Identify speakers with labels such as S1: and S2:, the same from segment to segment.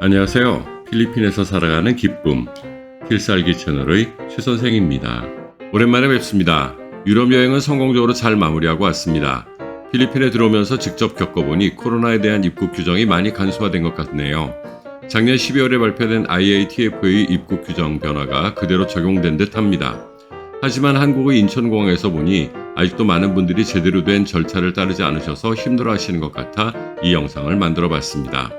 S1: 안녕하세요. 필리핀에서 살아가는 기쁨 필살기 채널의 최 선생입니다. 오랜만에 뵙습니다. 유럽 여행은 성공적으로 잘 마무리하고 왔습니다. 필리핀에 들어오면서 직접 겪어보니 코로나에 대한 입국 규정이 많이 간소화된 것 같네요. 작년 12월에 발표된 IATF의 입국 규정 변화가 그대로 적용된 듯 합니다. 하지만 한국의 인천공항에서 보니 아직도 많은 분들이 제대로 된 절차를 따르지 않으셔서 힘들어 하시는 것 같아 이 영상을 만들어 봤습니다.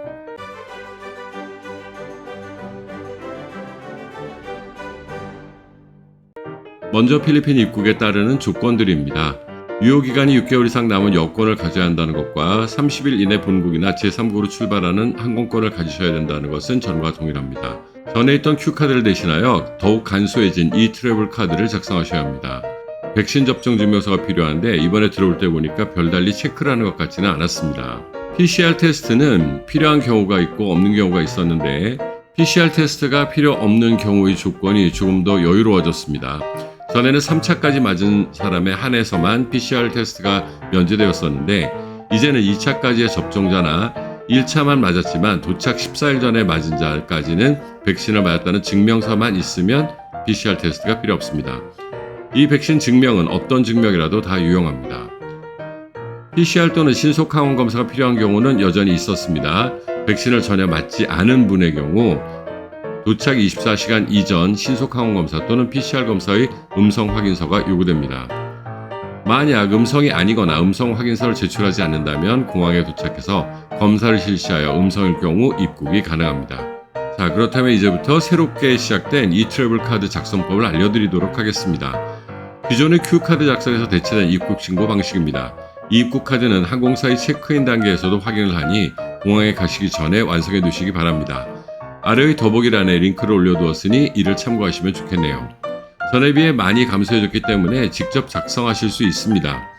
S1: 먼저 필리핀 입국에 따르는 조건들입니다. 유효기간이 6개월 이상 남은 여권을 가져야 한다는 것과 30일 이내 본국이나 제3국으로 출발하는 항공권을 가지셔야 된다는 것은 전과 동일합니다. 전에 있던 Q카드를 대신하여 더욱 간소해진 이 트래블 카드를 작성하셔야 합니다. 백신 접종 증명서가 필요한데 이번에 들어올 때 보니까 별달리 체크를 하는 것 같지는 않았습니다. PCR 테스트는 필요한 경우가 있고 없는 경우가 있었는데 PCR 테스트가 필요 없는 경우의 조건이 조금 더 여유로워졌습니다. 전에는 3차까지 맞은 사람에 한해서만 PCR 테스트가 면제되었었는데 이제는 2차까지의 접종자나 1차만 맞았지만 도착 14일 전에 맞은 자까지는 백신을 맞았다는 증명서만 있으면 PCR 테스트가 필요 없습니다. 이 백신 증명은 어떤 증명이라도 다 유용합니다. PCR 또는 신속 항원 검사가 필요한 경우는 여전히 있었습니다. 백신을 전혀 맞지 않은 분의 경우 도착 24시간 이전 신속 항원 검사 또는 PCR 검사의 음성 확인서가 요구됩니다. 만약 음성이 아니거나 음성 확인서를 제출하지 않는다면 공항에 도착해서 검사를 실시하여 음성일 경우 입국이 가능합니다. 자, 그렇다면 이제부터 새롭게 시작된 이 트래블 카드 작성법을 알려드리도록 하겠습니다. 기존의 Q카드 작성에서 대체된 입국 신고 방식입니다. 이 입국 카드는 항공사의 체크인 단계에서도 확인을 하니 공항에 가시기 전에 완성해 두시기 바랍니다. 아래의 더보기란에 링크를 올려두었으니 이를 참고하시면 좋겠네요. 전에 비해 많이 감소해졌기 때문에 직접 작성하실 수 있습니다.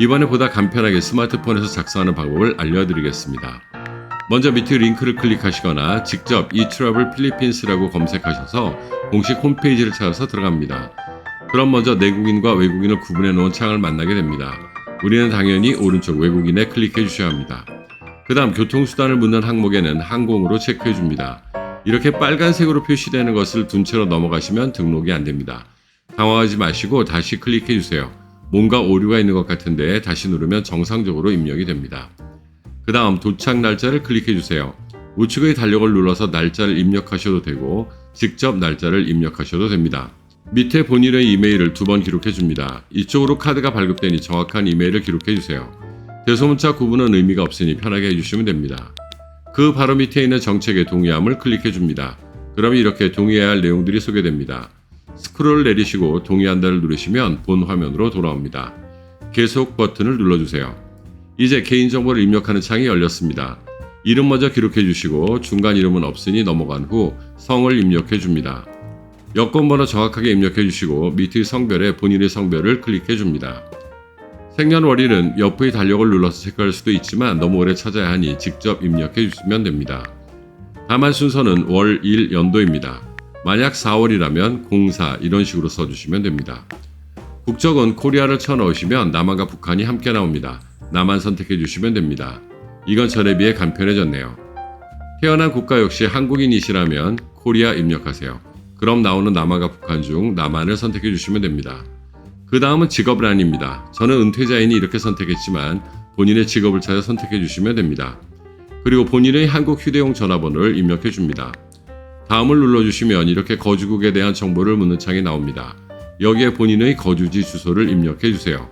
S1: 이번에 보다 간편하게 스마트폰에서 작성하는 방법을 알려드리겠습니다. 먼저 밑에 링크를 클릭하시거나 직접 eTravel 필리핀스라고 검색하셔서 공식 홈페이지를 찾아서 들어갑니다. 그럼 먼저 내국인과 외국인을 구분해 놓은 창을 만나게 됩니다. 우리는 당연히 오른쪽 외국인에 클릭해 주셔야 합니다. 그 다음 교통수단을 묻는 항목에는 항공으로 체크해 줍니다. 이렇게 빨간색으로 표시되는 것을 둔 채로 넘어가시면 등록이 안 됩니다. 당황하지 마시고 다시 클릭해 주세요. 뭔가 오류가 있는 것 같은데 다시 누르면 정상적으로 입력이 됩니다. 그 다음 도착 날짜를 클릭해 주세요. 우측의 달력을 눌러서 날짜를 입력하셔도 되고 직접 날짜를 입력하셔도 됩니다. 밑에 본인의 이메일을 두 번 기록해 줍니다. 이쪽으로 카드가 발급되니 정확한 이메일을 기록해 주세요. 대소문자 구분은 의미가 없으니 편하게 해주시면 됩니다. 그 바로 밑에 있는 정책의 동의함을 클릭해 줍니다. 그럼 이렇게 동의해야 할 내용들이 소개됩니다. 스크롤 내리시고 동의한다를 누르시면 본 화면으로 돌아옵니다. 계속 버튼을 눌러주세요. 이제 개인정보를 입력하는 창이 열렸습니다. 이름 먼저 기록해 주시고 중간 이름은 없으니 넘어간 후 성을 입력해 줍니다. 여권 번호 정확하게 입력해 주시고 밑의 성별에 본인의 성별을 클릭해 줍니다. 생년월일은 옆의 달력을 눌러서 체크할 수도 있지만 너무 오래 찾아야 하니 직접 입력해 주시면 됩니다. 다만 순서는 월, 일, 연도입니다. 만약 4월이라면 04 이런 식으로 써주시면 됩니다. 국적은 코리아를 쳐 넣으시면 남한과 북한이 함께 나옵니다. 남한 선택해 주시면 됩니다. 이건 전에 비해 간편해졌네요. 태어난 국가 역시 한국인이시라면 코리아 입력하세요. 그럼 나오는 남한과 북한 중 남한을 선택해 주시면 됩니다. 그 다음은 직업란입니다. 저는 은퇴자이니 이렇게 선택했지만 본인의 직업을 찾아 선택해 주시면 됩니다. 그리고 본인의 한국 휴대용 전화번호를 입력해 줍니다. 다음을 눌러주시면 이렇게 거주국에 대한 정보를 묻는 창이 나옵니다. 여기에 본인의 거주지 주소를 입력해 주세요.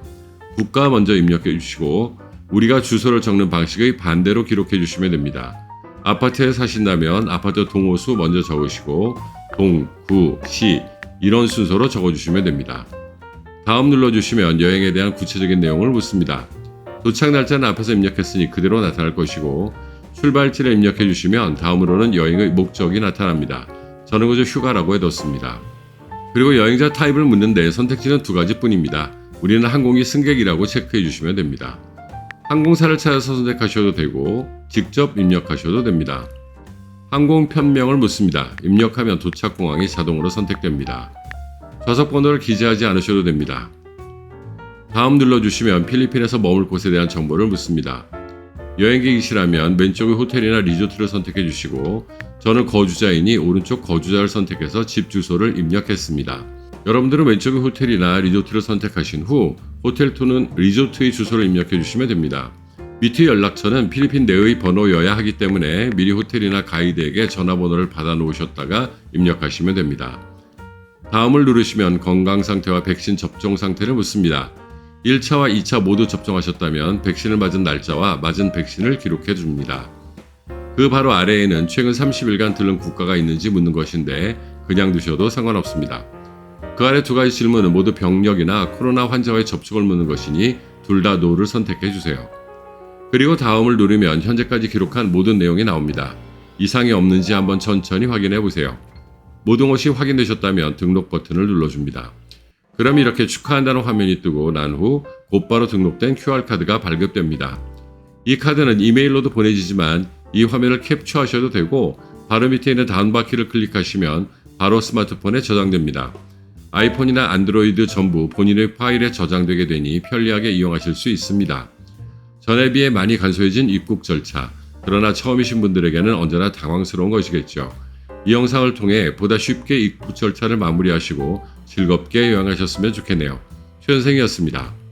S1: 국가 먼저 입력해 주시고 우리가 주소를 적는 방식의 반대로 기록해 주시면 됩니다. 아파트에 사신다면 아파트 동호수 먼저 적으시고 동, 구, 시 이런 순서로 적어주시면 됩니다. 다음 눌러주시면 여행에 대한 구체적인 내용을 묻습니다. 도착 날짜는 앞에서 입력했으니 그대로 나타날 것이고 출발지를 입력해 주시면 다음으로는 여행의 목적이 나타납니다. 저는 그저 휴가라고 해뒀습니다. 그리고 여행자 타입을 묻는데 선택지는 두 가지 뿐입니다. 우리는 항공기 승객이라고 체크해 주시면 됩니다. 항공사를 찾아서 선택하셔도 되고 직접 입력하셔도 됩니다. 항공 편명을 묻습니다. 입력하면 도착 공항이 자동으로 선택됩니다. 좌석 번호를 기재하지 않으셔도 됩니다. 다음 눌러주시면 필리핀에서 머물 곳에 대한 정보를 묻습니다. 여행객이시라면 왼쪽의 호텔이나 리조트를 선택해 주시고 저는 거주자이니 오른쪽 거주자를 선택해서 집 주소를 입력했습니다. 여러분들은 왼쪽의 호텔이나 리조트를 선택하신 후 호텔 또는 리조트의 주소를 입력해 주시면 됩니다. 미트 연락처는 필리핀 내의 번호여야 하기 때문에 미리 호텔이나 가이드에게 전화번호를 받아 놓으셨다가 입력하시면 됩니다. 다음을 누르시면 건강 상태와 백신 접종 상태를 묻습니다. 1차와 2차 모두 접종하셨다면 백신을 맞은 날짜와 맞은 백신을 기록해 줍니다. 그 바로 아래에는 최근 30일간 들른 국가가 있는지 묻는 것인데 그냥 두셔도 상관없습니다. 그 아래 두 가지 질문은 모두 병력이나 코로나 환자와의 접촉을 묻는 것이니 둘 다 노를 선택해 주세요. 그리고 다음을 누르면 현재까지 기록한 모든 내용이 나옵니다. 이상이 없는지 한번 천천히 확인해 보세요. 모든 것이 확인되셨다면 등록 버튼을 눌러줍니다. 그럼 이렇게 축하한다는 화면이 뜨고 난 후 곧바로 등록된 QR카드가 발급됩니다. 이 카드는 이메일로도 보내지지만 이 화면을 캡처하셔도 되고 바로 밑에 있는 다운받기를 클릭하시면 바로 스마트폰에 저장됩니다. 아이폰이나 안드로이드 전부 본인의 파일에 저장되게 되니 편리하게 이용하실 수 있습니다. 전에 비해 많이 간소해진 입국 절차. 그러나 처음이신 분들에게는 언제나 당황스러운 것이겠죠. 이 영상을 통해 보다 쉽게 입국 절차를 마무리하시고 즐겁게 여행하셨으면 좋겠네요. 최현생이었습니다.